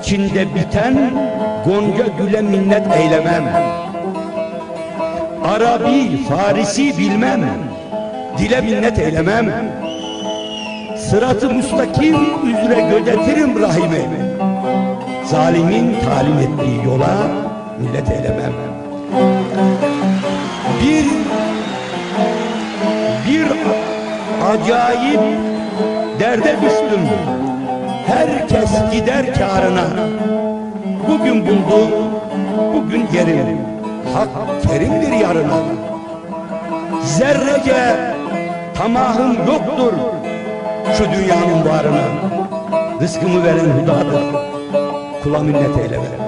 içinde biten Gonca güle minnet eylemem. Arabi, Farisi bilmem. Dile minnet eylemem. Sıratı müstakim üzere gözetirim rahimi. Zalimin talim ettiği yola millet eylemem. Bir bir acayip derde düştüm Herkes gider kârına. Bugün buldum, bugün yerim Hak kerimdir yarına. Zerrece tamahım yoktur Şu dünyanın varına. Rızkımı veren hudadır Kula minnet eyleme